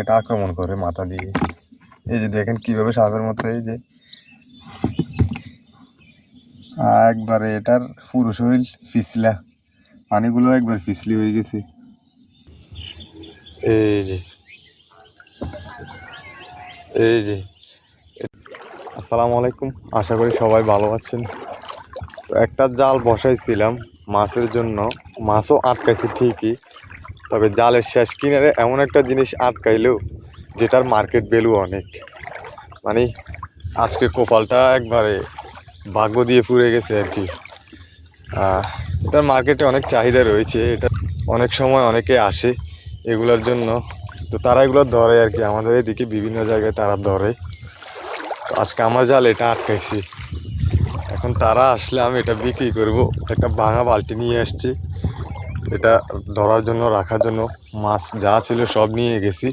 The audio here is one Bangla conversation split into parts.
এটা আক্রমণ করে মাথা দিয়ে। এই যে দেখেন কীভাবে সাপের মতো এই যে। একবারে এটার পুরো শরীর ফিসলা। পানিগুলো একবার ফিসলি হয়ে গেছে। এই যে। এই যে। আসসালামু আলাইকুম আশা করি সবাই ভালো আছেন। একটা জাল বসাইছিলাম মাছের জন্য। মাছও আটকাইছে ঠিকই। তবে জালের শেষ কিনারে এমন একটা জিনিস আটকাইলো, যেটার মার্কেট ভ্যালু অনেক। মানে আজকে কপালটা একবারে ভাগ্য দিয়ে পুড়ে গেছে আর কি। এটার মার্কেটে অনেক চাহিদা রয়েছে, এটা অনেক সময় অনেকে আসে এগুলোর জন্য। তো তারা এগুলো ধরে আর কি, আমাদের এদিকে বিভিন্ন জায়গায় তারা ধরে। আজকে আমার জাল এটা আটকাইছি। এখন তারা আসলে আমি এটা বিক্রি করব, একটা ভাঙা বালতি নিয়ে আসছি। এটা ধরার জন্য, রাখার জন্য মাছ যা ছিল সব নিয়ে গেছি।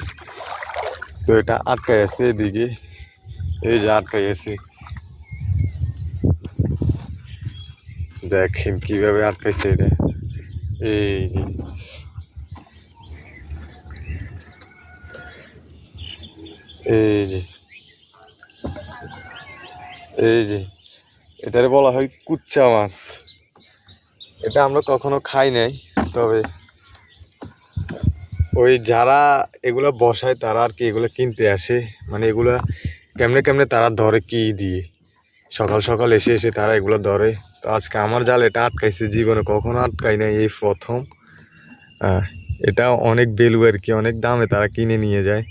তো এটা আটকাই আছে এদিকে। এই যে আটকাই আছে দেখেন কীভাবে আটকাইছে এটা। এই যে। এই যে। এই যে। এটারে বলা হয় কুচ্চা মাছ। এটা আমরা কখনো খাই নাই। তবে ওই যারা এগুলো বসায় তারা আর কি এগুলো কিনতে আসে। মানে এগুলা কেমনে কেমনে তারা ধরে কি দিয়ে? সকাল সকাল এসে এসে তারা এগুলো ধরে। তো আজকে আমার জাল এটা আটকাইছে, জীবনে কখনো আটকাই নাই এই প্রথম। এটা অনেক বেলু আর কি, অনেক দামে তারা কিনে নিয়ে যায়।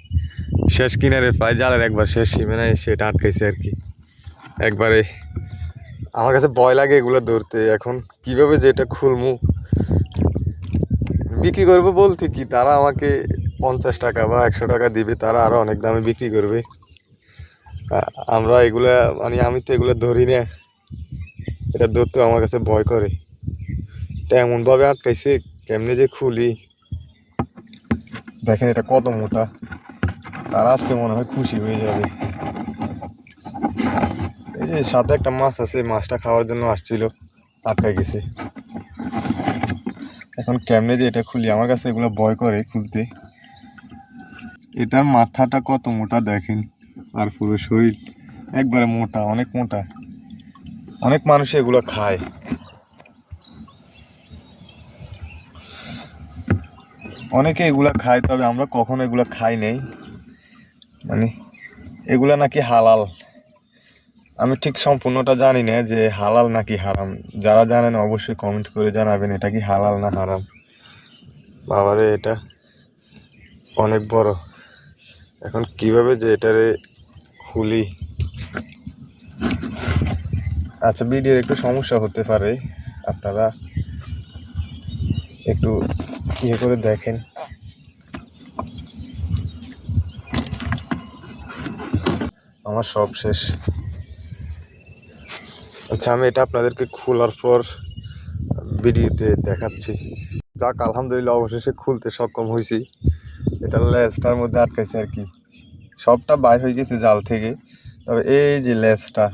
শেষ কিনারে প্রায় জালের একবার শেষ সীমানায় এসে এটা আটকাইছে আর কি। একবারে আমার কাছে ভয় লাগে এগুলো ধরতে। এখন কীভাবে যে এটা খুলমু? বিক্রি করব বলতে কি? তারা আমাকে পঞ্চাশ টাকা বা একশো টাকা দিবে, তারা আরও অনেক দামে বিক্রি করবে। আমরা এগুলা মানে আমি তো এগুলো ধরি না। এটা ধরতে আমার কাছে ভয় করে। এটা এমন ভাবে আটকাইছে, কেমনে যে খুলি। দেখেন এটা কত মোটা। তারা আজকে মনে হয় খুশি হয়ে যাবে। এই যে সাথে একটা মাছ আছে মাছটা খাওয়ার জন্য আসছিল আটকে গেছে। এখন কেমনে যে এটা খুলি? আমার কাছে এগুলো ভয় করে খুলতে। এটার মাথাটা কত মোটা দেখেন? আর পুরো শরীর একবারে মোটা, অনেক মোটা। অনেক মানুষ এগুলো খায়। অনেকে এগুলা খায়, তবে আমরা কখনো এগুলা খাই নাই। মানে এগুলা নাকি হালাল। আমি ঠিক সম্পূর্ণটা জানি না যে হালাল নাকি হারাম। যারা জানেন অবশ্যই কমেন্ট করে জানাবেন এটা কি হালাল না হারাম? বাবারে এটা অনেক বড়। এখন কীভাবে যে এটারে খুলি আচ্ছা ভিডিওর একটু সমস্যা হতে পারে। আপনারা একটু ইয়ে করে দেখেন? আমার সব শেষ। আচ্ছা আমি এটা আপনাদেরকে খোলার পর ভিডিওতে দেখাচ্ছি। যাক, আলহামদুলিল্লাহ অবশেষে খুলতে সক্ষম হয়েছি এটা লেজটার মধ্যে আটকাইছে আর কি। সবটা বাইর হয়ে গেছে জাল থেকে। তবে এই যে লেজটা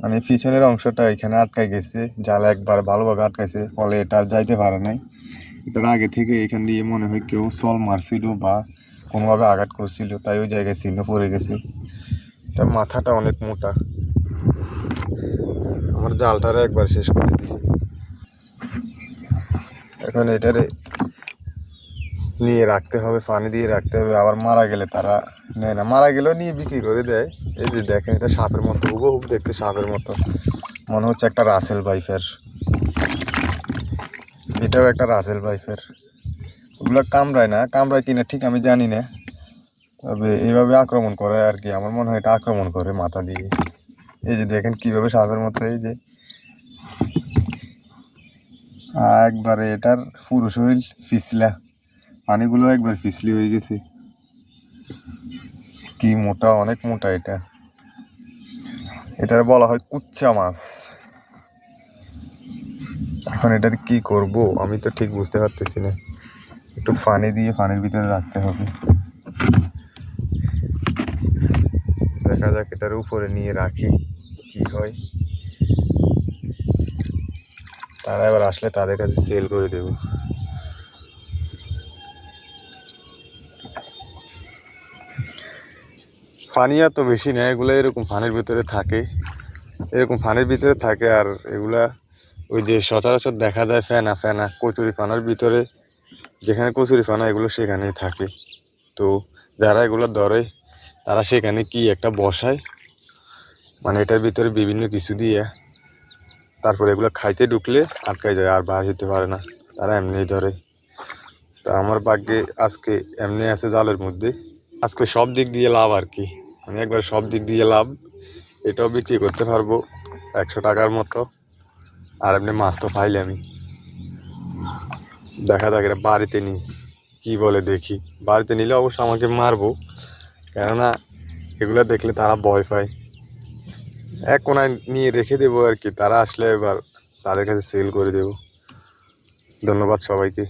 মানে পিছনের অংশটা এখানে আটকাই গেছে। জাল একবার ভালোভাবে আটকাইছে, ফলে এটা যাইতে পারে নাই। এটার আগে থেকে এখান দিয়ে মনে হয় কেউ সল মারছিল বা কোনোভাবে আঘাত করছিল, তাই ওই জায়গায় চিহ্ন পড়ে গেছে। এটার মাথাটা অনেক মোটা। আমার জালটারে একবার শেষ করে দিয়েছে এখন এটারে নিয়ে রাখতে হবে, পানি দিয়ে রাখতে হবে। আবার মারা গেলে তারা নেয় না। মারা গেলেও নিয়ে বিক্রি করে দেয়। এই যে দেখেন, এটা সাপের মতো হুবহুব দেখতে সাপের মতো। মনে হচ্ছে একটা রাসেল বাইফের এটাও একটা রাসেল বাইফের ওগুলো কামড়ায় না। কামড়ায় কিনা ঠিক আমি জানি না। তবে এইভাবে আক্রমণ করে আর কি। আমার মনে হয় এটা আক্রমণ করে মাথা দিয়ে। এই যে দেখেন কীভাবে সাপের মতো এই যে। একবারে এটার পুরো শরীর ফিসলা। পানিগুলো একবার ফিসলি হয়ে গেছে। কি মোটা, অনেক মোটা এটা। এটার বলা হয় কুচ্চা মাছ। এখন এটার কি করব, আমি তো ঠিক বুঝতে পারতেছি না। একটু পানি দিয়ে পানির ভিতরে রাখতে হবে। দেখা যাক এটার উপরে নিয়ে রাখি। কি হয়? তারা এবার আসলে তাদের কাছে সেল করে দেবো। ফানি তো বেশি নেই এগুলো এরকম ফানির ভিতরে থাকে। এরকম ফানির ভিতরে থাকে আর এগুলা ওই যে সচরাচর দেখা যায় ফেনা ফেনা কচুরি ফানার ভিতরে। যেখানে কচুরি ফানা, এগুলো সেখানেই থাকে। তো যারা এগুলো ধরে, তারা সেখানে কি একটা বসায় মানে এটার ভিতরে বিভিন্ন কিছু দিয়ে তারপরে এগুলো খাইতে ঢুকলে আটকায় যায়, আর বার হতে পারে না। তারা এমনিই ধরে। তা আমার ভাগ্যে আজকে এমনি আছে জালের মধ্যে। আজকে সব দিক দিয়ে লাভ আর কি। আমি একবার সব দিক দিয়ে লাভ, এটাও বিক্রি করতে পারব একশো টাকার মতো। আর এমনি মাছ তো পাইলে আমি। দেখা যাক এটা বাড়িতে নিই, কি বলে দেখি। বাড়িতে নিলে অবশ্য আমাকে মারবো। কেননা এগুলো দেখলে তারা ভয় পায়। এক কোনায় নিয়ে রেখে দেবো আর কি। তারা আসলে এবার তাদের কাছে সেল করে দেবো। ধন্যবাদ সবাইকে।